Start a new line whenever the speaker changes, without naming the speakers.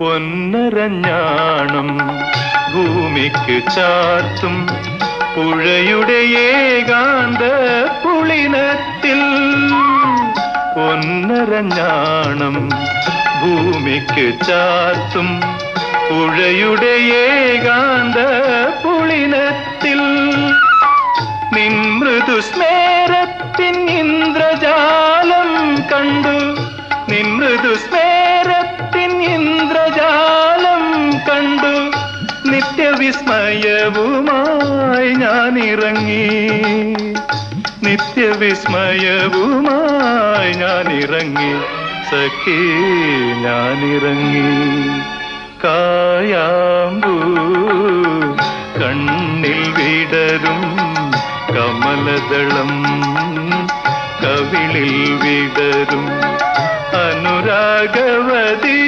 പൊന്നരഞ്ഞാണം ഭൂമിക്ക് ചാർത്തും പുഴയുടെ ഏകാന്ത പുളിനത്തിൽ. പൊന്നരഞ്ഞാണം ഭൂമിക്ക് ചാർത്തും പുഴയുടെ ഏകാന്ത പുളിനത്തിൽ. നിൻ മൃദുസ്മേരത്തിൻ ഇന്ദ്രജാലം കണ്ടു. നിൻ മൃദുസ്മേരത്തിൻ ഇന്ദ്ര നിത്യവിസ്മയവുമായി ഞാൻ ഇറങ്ങി നിത്യവിസ്മയവുമായി ഞാൻ ഇറങ്ങി സഖി ഞാൻ ഇറങ്ങി കായാമ്പൂ കണ്ണിൽ വിടരും കമലദളം. കവിളിൽ വിടരും അനുരാഗവതി